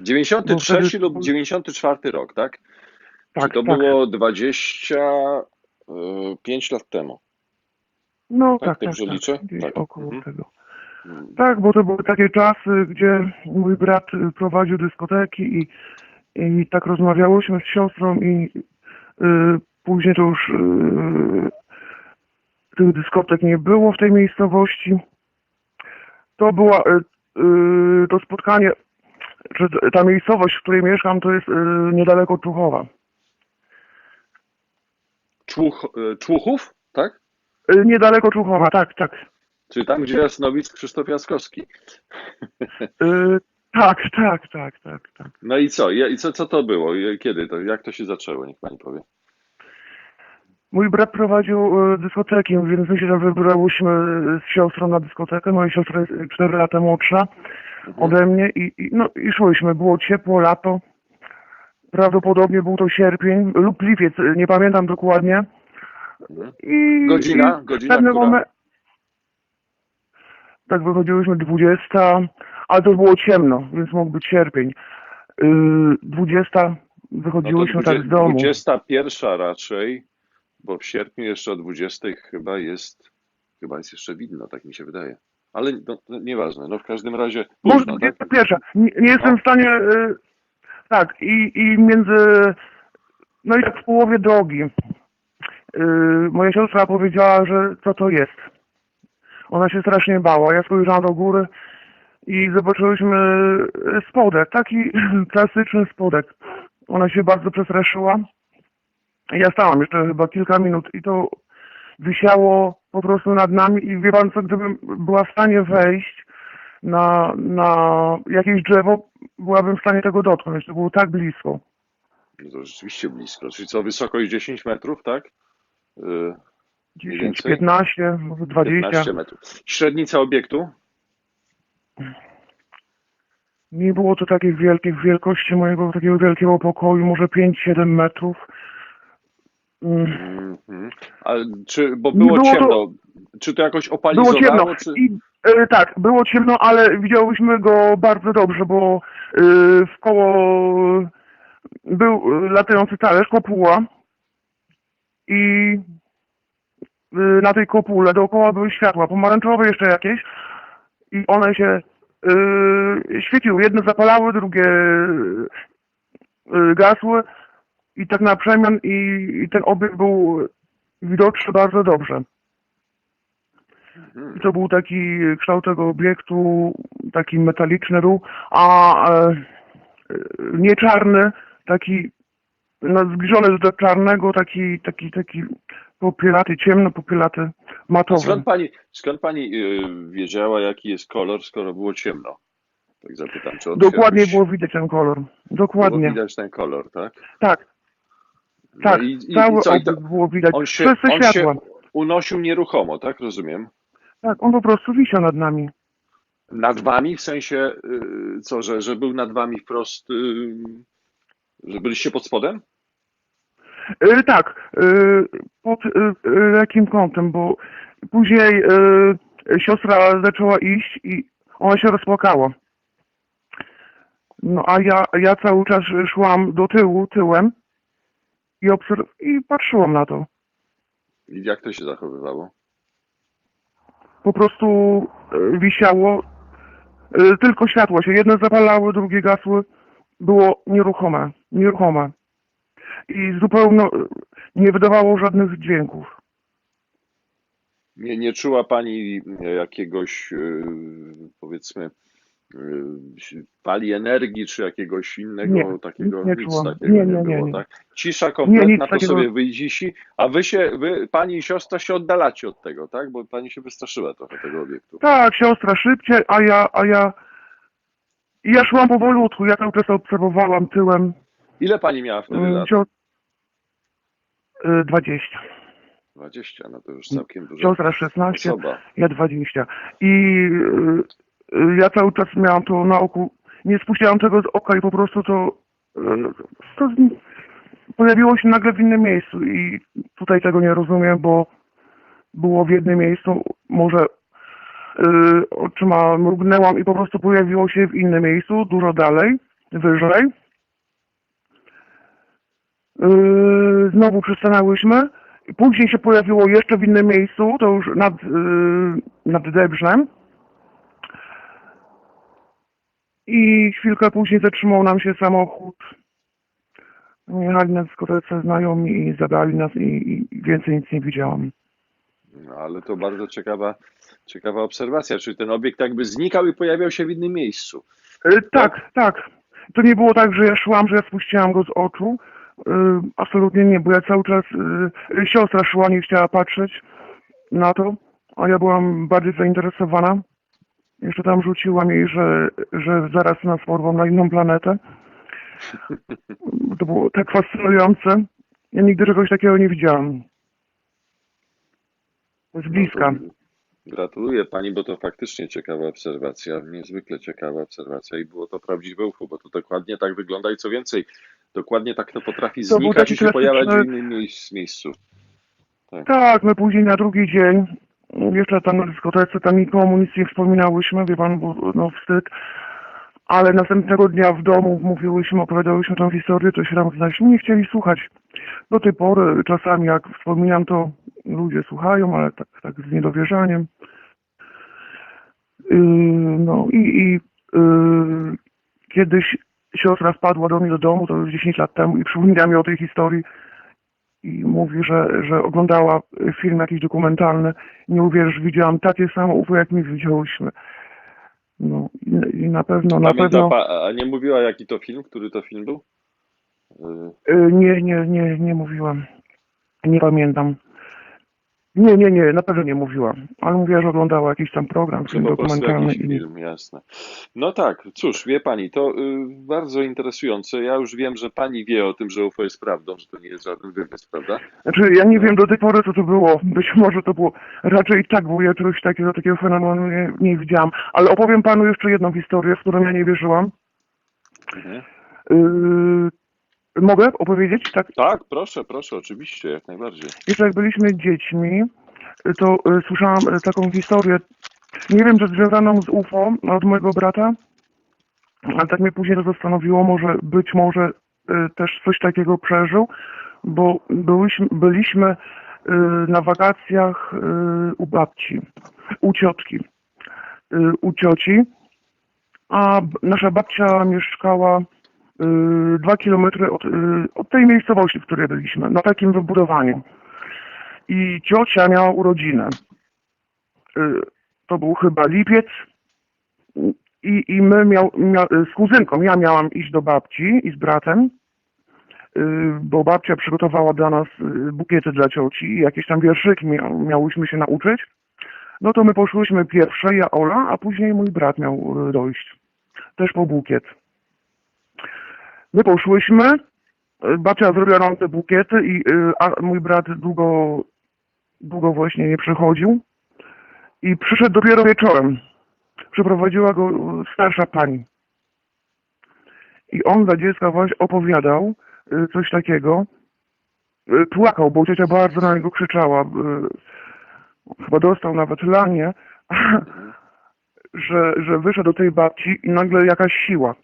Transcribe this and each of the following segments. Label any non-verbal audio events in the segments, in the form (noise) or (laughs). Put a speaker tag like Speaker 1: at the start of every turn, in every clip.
Speaker 1: 93
Speaker 2: No wtedy-
Speaker 1: lub 94 rok, tak?
Speaker 2: Tak,
Speaker 1: Czy to
Speaker 2: tak.
Speaker 1: było 25 lat temu?
Speaker 2: No
Speaker 1: tak,
Speaker 2: tak, tak,
Speaker 1: dobrze
Speaker 2: tak,
Speaker 1: liczę? Tak.
Speaker 2: około
Speaker 1: Mhm.
Speaker 2: tego. Tak, bo to były takie czasy, gdzie mój brat y, prowadził dyskoteki i, i tak rozmawiałyśmy z siostrą i y, później to już y, tych dyskotek nie było w tej miejscowości. To była y, y, to spotkanie, ta miejscowość, w której mieszkam, to jest y, niedaleko Czuchowa.
Speaker 1: Człuch, e, Człuchów, tak?
Speaker 2: Y, niedaleko Czuchowa, tak, tak.
Speaker 1: Czyli tam, gdzie jest nowic Krzysztof Jaskowski.
Speaker 2: Y, tak, tak, tak, tak, tak.
Speaker 1: No i co? I co, co to było? Kiedy to? Jak to się zaczęło? Niech pani powie.
Speaker 2: Mój brat prowadził dyskoteki, więc my się tam wybrałyśmy z siostrą na dyskotekę. Moja siostra jest 4 lata młodsza ode mnie i, i, no, i szłyśmy. Było ciepło, lato. Prawdopodobnie był to sierpień lub lipiec, nie pamiętam dokładnie.
Speaker 1: Mhm.
Speaker 2: I,
Speaker 1: Godzina?
Speaker 2: i
Speaker 1: Godzina
Speaker 2: w pewnym
Speaker 1: która?
Speaker 2: momen- Tak, wychodziłyśmy 20, ale to było ciemno, więc mógł być sierpień. Y, 20
Speaker 1: No to
Speaker 2: wychodziłyśmy tak z
Speaker 1: 20,
Speaker 2: domu.
Speaker 1: 21 raczej, bo w sierpniu jeszcze o 20 chyba jest, chyba jest jeszcze widno, tak mi się wydaje. Ale no, nieważne, no w każdym razie
Speaker 2: Może
Speaker 1: późno, tak?
Speaker 2: 21. Nie, nie jestem w stanie. Y, tak, i, i między. No i tak w połowie drogi. Y, moja siostra powiedziała, że co to jest. Ona się strasznie bała. Ja spojrzałam do góry i zobaczyłyśmy spodek, taki (clears throat) klasyczny spodek. Ona się bardzo przestraszyła. Ja stałam jeszcze chyba kilka minut i to wisiało po prostu nad nami i wie pan co, gdybym była w stanie wejść na, na jakieś drzewo, byłabym w stanie tego dotknąć. To było tak blisko.
Speaker 1: No to rzeczywiście blisko. Czyli co, wysokość 10 metrów, tak? Yy,
Speaker 2: 10,
Speaker 1: więcej?
Speaker 2: 15, może 20.
Speaker 1: 15 metrów. Średnica obiektu?
Speaker 2: Nie było to takiej wielkiej wielkości mojego takiego wielkiego pokoju, może 5-7 metrów. Mm,
Speaker 1: Mhm. Ale czy, bo było,
Speaker 2: było to-
Speaker 1: ciemno, czy to jakoś
Speaker 2: Było
Speaker 1: opalizowało,
Speaker 2: ciemno.
Speaker 1: czy...
Speaker 2: I, e, tak, było ciemno, ale widziałyśmy go bardzo dobrze, bo e, w koło był e, latający talerz, kopuła i e, na tej kopule dookoła były światła, pomarańczowe jeszcze jakieś i one się e, świeciły. Jedne zapalały, drugie e, gasły i tak na przemian i, i ten obiekt był widoczny bardzo dobrze.
Speaker 1: Mhm.
Speaker 2: I to był taki kształt tego obiektu, taki metaliczny był, a e, nie czarny, taki no, zbliżony do czarnego, taki, taki, taki popielaty, ciemno popielaty, matowy.
Speaker 1: Skąd pani, skąd pani yy, wiedziała, jaki jest kolor, skoro było ciemno? Tak zapytam, czy
Speaker 2: Dokładnie było widać ten kolor.
Speaker 1: było
Speaker 2: Dokładnie.
Speaker 1: widać ten kolor, tak?
Speaker 2: Tak,
Speaker 1: No
Speaker 2: tak.
Speaker 1: i, i,
Speaker 2: Cały
Speaker 1: i co, i to,
Speaker 2: obiekt było widać.
Speaker 1: on się,
Speaker 2: Wszyscy
Speaker 1: on
Speaker 2: światła.
Speaker 1: się unosił nieruchomo, tak? Rozumiem.
Speaker 2: Tak, on po prostu wisiał nad nami.
Speaker 1: Nad wami, w sensie, yy, co, że, że był nad wami wprost, yy, że byliście pod spodem?
Speaker 2: E, tak, e, pod e, e, jakim kątem, bo później e, siostra zaczęła iść i ona się rozpłakała. No a ja, ja cały czas szłam do tyłu, tyłem i, obserw- i patrzyłam na to.
Speaker 1: I jak to się zachowywało?
Speaker 2: Po prostu e, wisiało, e, tylko światło się, jedne zapalały, drugie gasły, było nieruchome, nieruchome. I zupełnie e, nie wydawało żadnych dźwięków.
Speaker 1: Nie, nie czuła pani jakiegoś, yy, powiedzmy, fali energii, czy jakiegoś innego
Speaker 2: Nie,
Speaker 1: takiego? nic
Speaker 2: czułam.
Speaker 1: takiego
Speaker 2: Nie,
Speaker 1: nie,
Speaker 2: nie, nie,
Speaker 1: było, tak? Cisza kompletna, to
Speaker 2: takiego.
Speaker 1: sobie wydzisi, a wy się, wy, pani i siostra się oddalacie od tego, tak? Bo pani się wystraszyła trochę tego obiektu.
Speaker 2: Tak, siostra szybciej, a ja, a ja... Ja szłam powolutku, ja cały czas obserwowałam tyłem.
Speaker 1: Ile pani miała wtedy
Speaker 2: y,
Speaker 1: lat?
Speaker 2: Sio... y, 20.
Speaker 1: 20, no to już całkiem duża
Speaker 2: Siostra 16,
Speaker 1: osoba.
Speaker 2: ja 20. I y, y, ja cały czas miałam to na oku. Nie spuściłam tego z oka i po prostu to, y, to z- pojawiło się nagle w innym miejscu. I tutaj tego nie rozumiem, bo było w jednym miejscu, może y, oczyma mrugnęłam i po prostu pojawiło się w innym miejscu, dużo dalej. wyżej. Znowu przystanęłyśmy. Później się pojawiło jeszcze w innym miejscu, to już nad, yy, nad Debrzem. I chwilkę później zatrzymał nam się samochód. Jechali na dyskotece znajomi i zabrali nas i, i więcej nic nie widziałam.
Speaker 1: No, ale to bardzo ciekawa, ciekawa obserwacja, czyli ten obiekt jakby znikał i pojawiał się w innym miejscu.
Speaker 2: Y, Tak, tak. To nie było tak, że ja szłam, że ja spuściłam go z oczu. Y, absolutnie nie, bo ja cały czas, y, siostra szła, nie chciała patrzeć na to, a ja byłam bardziej zainteresowana. Jeszcze tam rzuciłam jej, że, że zaraz nas porwą na inną planetę. To było tak fascynujące. Ja nigdy czegoś takiego nie widziałam. Z bliska.
Speaker 1: No Gratuluję pani, bo to faktycznie ciekawa obserwacja, niezwykle ciekawa obserwacja i było to prawdziwe UFO, bo to dokładnie tak wygląda i co więcej, dokładnie tak to potrafi
Speaker 2: To
Speaker 1: znikać i się pojawiać w
Speaker 2: klasyczny-
Speaker 1: innym miejsc, miejscu.
Speaker 2: Tak, my później na drugi dzień, jeszcze tam na dyskotece, tam nikomu nic nie wspominałyśmy, wie pan, bo no wstyd. Ale następnego dnia w domu mówiłyśmy, opowiadałyśmy tą historię, to się tam znaliśmy, nie chcieli słuchać. Do tej pory czasami jak wspominam, to ludzie słuchają, ale tak, tak z niedowierzaniem. Yy, no i, i yy, kiedyś siostra wpadła do mnie do domu, to już 10 lat temu i przypomniała mi o tej historii i mówi, że, że oglądała film jakiś dokumentalny. Nie uwierzysz, widziałam takie samo UFO, jak my widziałyśmy. No i, i na pewno, na
Speaker 1: Pamięta
Speaker 2: pewno,
Speaker 1: pa, a nie mówiła jaki to film, który to film był? Y,
Speaker 2: y, nie, nie, nie, nie mówiłam. Nie pamiętam. Nie, nie, nie, na pewno nie mówiła. Ale mówiła, że oglądała jakiś tam program, film
Speaker 1: po prostu
Speaker 2: dokumentalny
Speaker 1: jakiś
Speaker 2: i
Speaker 1: film, jasne. No tak, cóż, wie pani, to y, bardzo interesujące. Ja już wiem, że pani wie o tym, że UFO jest prawdą, że to nie jest żaden wymysł, prawda?
Speaker 2: Znaczy, ja nie wiem do tej pory, co to było. Być może to było raczej tak, bo ja czegoś takiego, takiego fenomenu nie, nie widziałam. Ale opowiem panu jeszcze jedną historię, w którą ja nie wierzyłam.
Speaker 1: Mhm.
Speaker 2: Yy, mogę opowiedzieć? Tak.
Speaker 1: Tak, proszę, proszę, oczywiście, jak najbardziej.
Speaker 2: Jeszcze jak byliśmy dziećmi, to y, słyszałam y, taką historię, nie wiem, czy związaną z UFO od mojego brata, ale tak mnie później to zastanowiło, może być może y, też coś takiego przeżył, bo byliśmy, byliśmy y, na wakacjach y, u babci, u ciotki, y, u cioci, a b- nasza babcia mieszkała dwa kilometry od, y, od tej miejscowości, w której byliśmy, na takim wybudowaniu. I ciocia miała urodzinę. Y, To był chyba lipiec. I, i my miał, mia, z kuzynką, ja miałam iść do babci i z bratem, y, bo babcia przygotowała dla nas y, bukiety dla cioci i jakieś tam wierszyki mia, miałyśmy się nauczyć. No to my poszłyśmy pierwsze, ja Ola, a później mój brat miał y, dojść. Też po bukiet. My poszłyśmy, y, babcia zrobiła nam te bukiety i a mój brat długo, długo właśnie nie przychodził i przyszedł dopiero wieczorem. Przeprowadziła go y, starsza pani. I on dla dziecka właśnie opowiadał coś takiego. Płakał, bo ciocia bardzo na niego krzyczała. Chyba dostał nawet lanie, (laughs) że, że wyszedł do tej babci i nagle jakaś siła.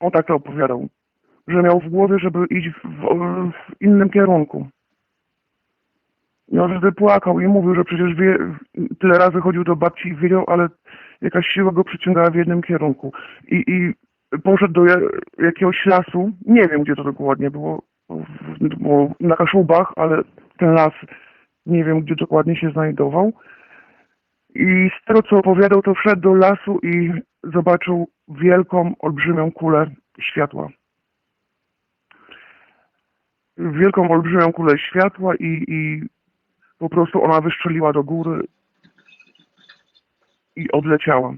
Speaker 2: On tak to opowiadał. Że miał w głowie, żeby iść w, w, innym kierunku. I on wtedy płakał i mówił, że przecież wie, tyle razy chodził do babci i wiedział, ale jakaś siła go przyciągała w jednym kierunku. I, i poszedł do ja- jakiegoś lasu, nie wiem gdzie to dokładnie było, było na Kaszubach, ale ten las nie wiem gdzie dokładnie się znajdował. I z tego co opowiadał, to wszedł do lasu i zobaczył wielką, olbrzymią kulę światła. Wielką, olbrzymią kulę światła i, i po prostu ona wystrzeliła do góry i odleciała.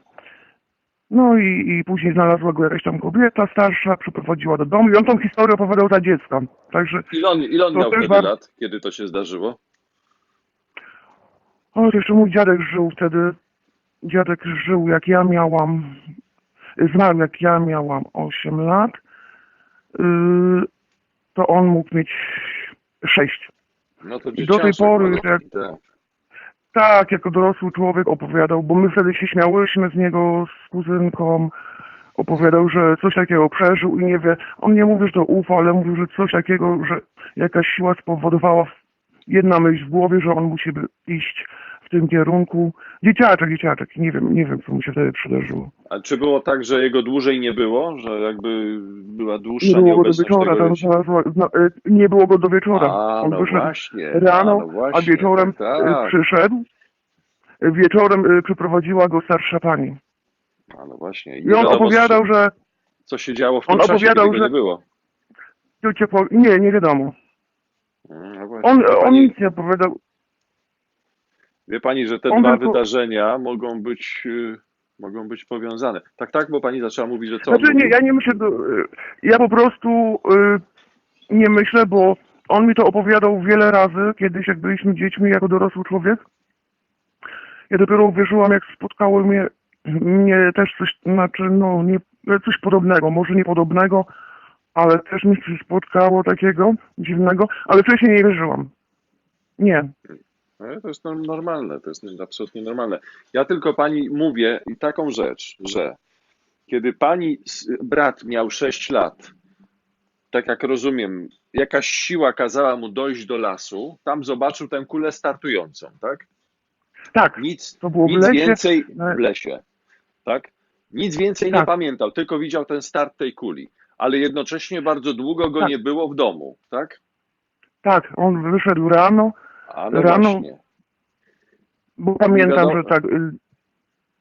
Speaker 2: No i, i później znalazła go jakaś tam kobieta starsza, przyprowadziła do domu i on tą historię opowiadał dla dziecka. Także,
Speaker 1: Ile on, ile on
Speaker 2: To
Speaker 1: miał
Speaker 2: też
Speaker 1: wtedy lat, kiedy to się zdarzyło?
Speaker 2: o, jeszcze mój dziadek żył wtedy, dziadek żył jak ja miałam, zmarł jak ja miałam 8 lat, yy, to on mógł mieć 6.
Speaker 1: No to
Speaker 2: I do tej pory, jak-
Speaker 1: tak.
Speaker 2: Jako dorosły człowiek opowiadał, bo my wtedy się śmiałyśmy z niego, z kuzynką, opowiadał, że coś takiego przeżył i nie wie, on nie mówi, że to UFO, ale mówił, że coś takiego, że jakaś siła spowodowała jedna myśl w głowie, że on musi iść tym kierunku. Dzieciaczek, dzieciaczek, nie wiem, nie wiem, co mu się wtedy przydarzyło.
Speaker 1: A czy było tak, że jego dłużej nie było? Że jakby była
Speaker 2: Nie
Speaker 1: dłuższa
Speaker 2: było go do wieczora, tam
Speaker 1: dziecka?
Speaker 2: znalazła, zna, e, nie było go do wieczora.
Speaker 1: A,
Speaker 2: on
Speaker 1: no
Speaker 2: wyszedł
Speaker 1: właśnie.
Speaker 2: rano,
Speaker 1: a, no właśnie,
Speaker 2: a wieczorem
Speaker 1: tak,
Speaker 2: e,
Speaker 1: tak.
Speaker 2: przyszedł. E, Wieczorem e, przyprowadziła go starsza pani.
Speaker 1: A, no właśnie.
Speaker 2: I on opowiadał, że
Speaker 1: co się działo w
Speaker 2: on
Speaker 1: tym czasie,
Speaker 2: opowiadał, że-
Speaker 1: nie było.
Speaker 2: Nie, nie wiadomo.
Speaker 1: Mm, No właśnie.
Speaker 2: On,
Speaker 1: Wie
Speaker 2: on
Speaker 1: pani,
Speaker 2: nic nie opowiadał.
Speaker 1: Wie pani, że te
Speaker 2: on
Speaker 1: dwa
Speaker 2: tylko-
Speaker 1: wydarzenia mogą być, y, mogą być powiązane. Tak, tak, bo pani zaczęła mówić, że co on
Speaker 2: Znaczy nie,
Speaker 1: mówił?
Speaker 2: ja nie myślę, do, y, ja po prostu y, nie myślę, bo on mi to opowiadał wiele razy, kiedyś jak byliśmy dziećmi, jako dorosły człowiek. Ja dopiero uwierzyłam, jak spotkało mnie, mnie też coś, znaczy no nie, coś podobnego, może nie podobnego, ale też mi coś spotkało takiego dziwnego, ale wcześniej nie wierzyłam. Nie.
Speaker 1: To jest norm- normalne, to jest absolutnie normalne. Ja tylko pani mówię i taką rzecz, że kiedy pani brat miał 6 lat, tak jak rozumiem, jakaś siła kazała mu dojść do lasu, tam zobaczył tę kulę startującą, tak?
Speaker 2: Tak,
Speaker 1: Nic,
Speaker 2: to było w
Speaker 1: nic
Speaker 2: lesie.
Speaker 1: więcej w lesie, tak? Nic więcej nie
Speaker 2: Tak.
Speaker 1: pamiętał, tylko widział ten start tej kuli, ale jednocześnie bardzo długo go
Speaker 2: Tak.
Speaker 1: nie było w domu, tak?
Speaker 2: Tak, on wyszedł rano,
Speaker 1: A no
Speaker 2: Rano-
Speaker 1: właśnie.
Speaker 2: Bo pamiętam, że tak, y,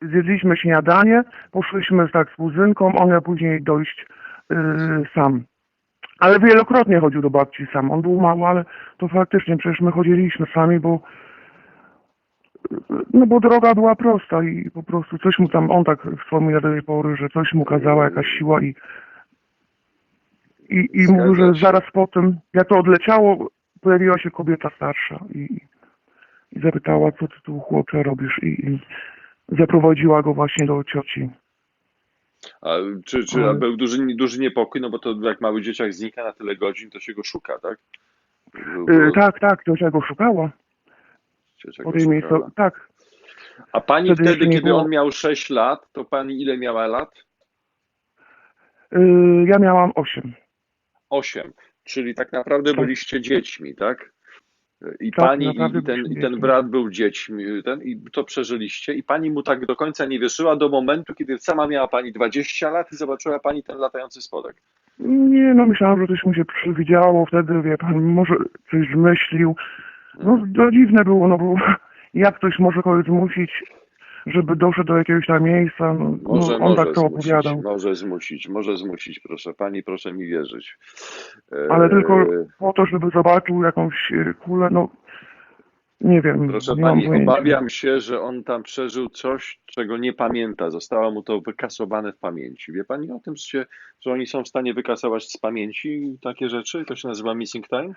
Speaker 2: zjedliśmy śniadanie, poszliśmy tak z kuzynką, on miał później dojść y, sam. Ale wielokrotnie chodził do babci sam. On był mały, ale to faktycznie przecież my chodziliśmy sami, bo y, no bo droga była prosta i po prostu coś mu tam, on tak wspomina do tej pory, że coś mu kazała jakaś siła i i, i mówił, że zaraz po tym, jak to odleciało, pojawiła się kobieta starsza i, i zapytała, co ty tu chłopcze robisz i, i zaprowadziła go właśnie do cioci.
Speaker 1: A czy, czy
Speaker 2: Ale-
Speaker 1: był duży, duży niepokój, no bo to jak mały dzieciak znika na tyle godzin, to się go szuka, tak? Było-
Speaker 2: Y, tak, tak, ciocia go szukała
Speaker 1: ciocia go szukała.
Speaker 2: Tak,
Speaker 1: A pani
Speaker 2: Wtedy
Speaker 1: wtedy, kiedy
Speaker 2: było.
Speaker 1: on miał 6 lat, to pani ile miała lat?
Speaker 2: y, ja miałam osiem.
Speaker 1: 8. Czyli tak naprawdę
Speaker 2: Tak.
Speaker 1: byliście dziećmi, tak? I
Speaker 2: Tak,
Speaker 1: pani i ten, i ten brat był dziećmi, ten, i to przeżyliście. I pani mu tak do końca nie wierzyła do momentu, kiedy sama miała pani 20 lat i zobaczyła pani ten latający spodek.
Speaker 2: Nie, no myślałam, że coś mu się przywidziało wtedy, wie pan, może coś zmyślił. No to dziwne było, no bo (laughs) jak ktoś może kogoś zmusić, żeby doszedł do jakiegoś tam miejsca, no,
Speaker 1: Może,
Speaker 2: no on
Speaker 1: może
Speaker 2: tak to
Speaker 1: zmusić,
Speaker 2: opowiadał.
Speaker 1: może zmusić, może zmusić, proszę pani, proszę mi wierzyć.
Speaker 2: Ale
Speaker 1: E,
Speaker 2: tylko po to, żeby zobaczył jakąś e, kulę, no nie wiem,
Speaker 1: Proszę
Speaker 2: nie
Speaker 1: pani,
Speaker 2: pojęcia.
Speaker 1: obawiam się, że on tam przeżył coś, czego nie pamięta. Zostało mu to wykasowane w pamięci. Wie pani o tym, że oni są w stanie wykasować z pamięci takie rzeczy? To się nazywa missing time?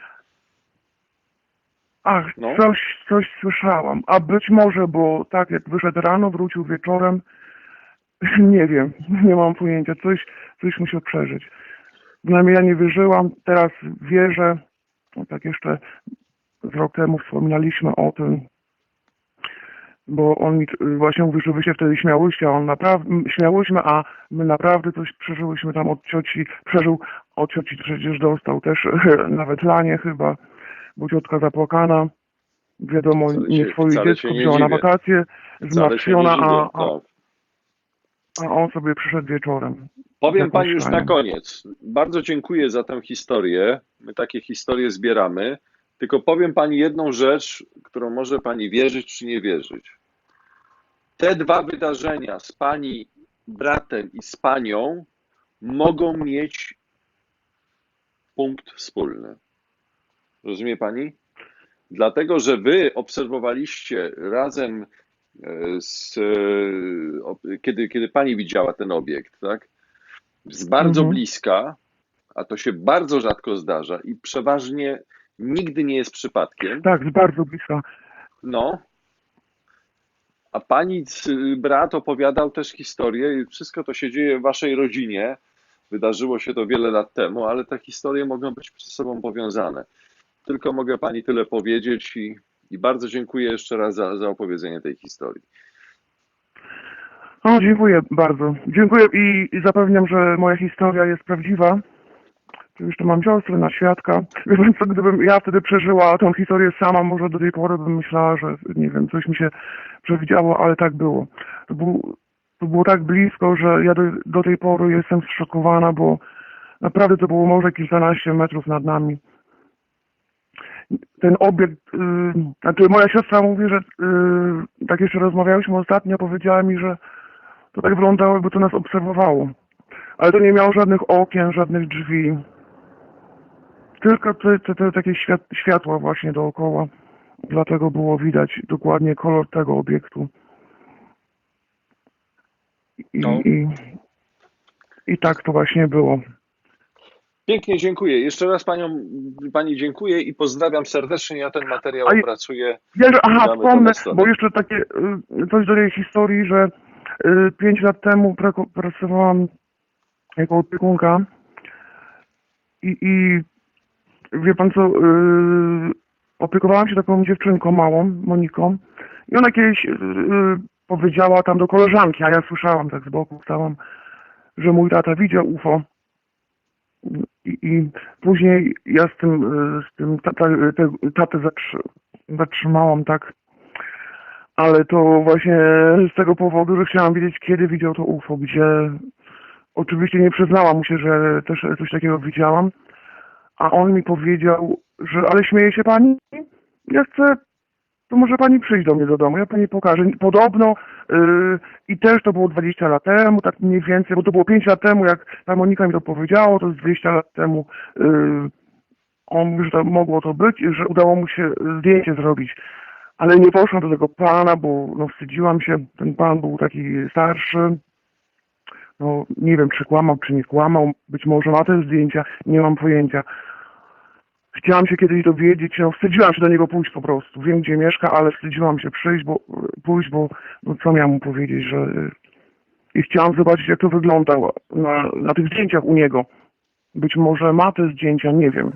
Speaker 2: Ach,
Speaker 1: No.
Speaker 2: coś, coś słyszałam. A być może, bo tak jak wyszedł rano, wrócił wieczorem, (laughs) nie wiem, (laughs) nie mam pojęcia, coś, coś musiał przeżyć. Przynajmniej ja nie wierzyłam, teraz wierzę, no tak jeszcze z rok temu wspominaliśmy o tym, bo on mi właśnie mówił, że wy się wtedy śmiałyście, a on naprawdę, śmiałyśmy, a my naprawdę coś przeżyłyśmy tam od cioci, przeżył, od cioci przecież dostał też (laughs) nawet lanie chyba, bo ciotka zapłakana, wiadomo,
Speaker 1: Wcale
Speaker 2: nie
Speaker 1: się-
Speaker 2: swoje dziecko wzięła na wakacje, zmartwiona, a, a,
Speaker 1: Tak.
Speaker 2: a on sobie przyszedł wieczorem.
Speaker 1: Powiem pani już na koniec. Bardzo dziękuję za tę historię. My takie historie zbieramy. Tylko powiem pani jedną rzecz, którą może pani wierzyć czy nie wierzyć. Te dwa wydarzenia z pani bratem i z panią mogą mieć punkt wspólny. Rozumie pani? Dlatego, że wy obserwowaliście razem e, z, e, kiedy, kiedy pani widziała ten obiekt, tak? Z bardzo
Speaker 2: Mhm.
Speaker 1: bliska, a to się bardzo rzadko zdarza i przeważnie nigdy nie jest przypadkiem.
Speaker 2: Tak, z bardzo bliska.
Speaker 1: No. A pani c- brat opowiadał też historię i wszystko to się dzieje w waszej rodzinie. Wydarzyło się to wiele lat temu, ale te historie mogą być ze sobą powiązane. Tylko mogę pani tyle powiedzieć i, i bardzo dziękuję jeszcze raz za, za opowiedzenie tej historii.
Speaker 2: O, dziękuję bardzo. Dziękuję i, i zapewniam, że moja historia jest prawdziwa. Tu jeszcze mam siostrę na świadka. Wie co, gdybym ja wtedy przeżyła tą historię sama, może do tej pory bym myślała, że nie wiem, coś mi się przewidziało, ale tak było. To, był, to było tak blisko, że ja do, do tej pory jestem zszokowana, bo naprawdę to było może kilkanaście metrów nad nami. Ten obiekt, yy, znaczy moja siostra mówi, że yy, tak jeszcze rozmawiałyśmy ostatnio, powiedziała mi, że to tak wyglądało, jakby to nas obserwowało. Ale to nie miało żadnych okien, żadnych drzwi. Tylko te, te, te takie świat, światła właśnie dookoła. Dlatego było widać dokładnie kolor tego obiektu. I,
Speaker 1: No.
Speaker 2: i, I tak to właśnie było.
Speaker 1: Pięknie dziękuję. Jeszcze raz panią, pani dziękuję i pozdrawiam serdecznie. Ja ten materiał
Speaker 2: A
Speaker 1: opracuję.
Speaker 2: Ja, aha, wspomnę, bo jeszcze takie y, coś do tej historii, że y, pięć lat temu pra- pracowałam jako opiekunka i, i wie pan co, y, opiekowałam się taką dziewczynką małą, Moniką i ona kiedyś y, y, powiedziała tam do koleżanki, a ja słyszałam tak z boku, stałam, że mój tata widział UFO. I, I później ja z tym, y, z tym tata, te, tatę zatrzy, zatrzymałam tak, ale to właśnie z tego powodu, że chciałam wiedzieć, kiedy widział to UFO, gdzie oczywiście nie przyznałam mu się, że też coś takiego widziałam, a on mi powiedział, że ale śmieje się pani? Ja chcę, to może pani przyjść do mnie do domu, ja pani pokażę. Podobno yy, i też to było 20 lat temu, tak mniej więcej, bo to było 5 lat temu, jak ta Monika mi to powiedziała, to jest 20 lat temu yy, on że to mogło to być, że udało mu się zdjęcie zrobić. Ale nie poszłam do tego pana, bo no, wstydziłam się. Ten pan był taki starszy. No nie wiem, czy kłamał, czy nie kłamał. Być może ma te zdjęcia, nie mam pojęcia. Chciałam się kiedyś dowiedzieć, no wstydziłam się do niego pójść po prostu. Wiem, gdzie mieszka, ale wstydziłam się przyjść, bo pójść, bo no, co miałam mu powiedzieć, że i chciałam zobaczyć, jak to wygląda na, na tych zdjęciach u niego. Być może ma te zdjęcia, nie wiem.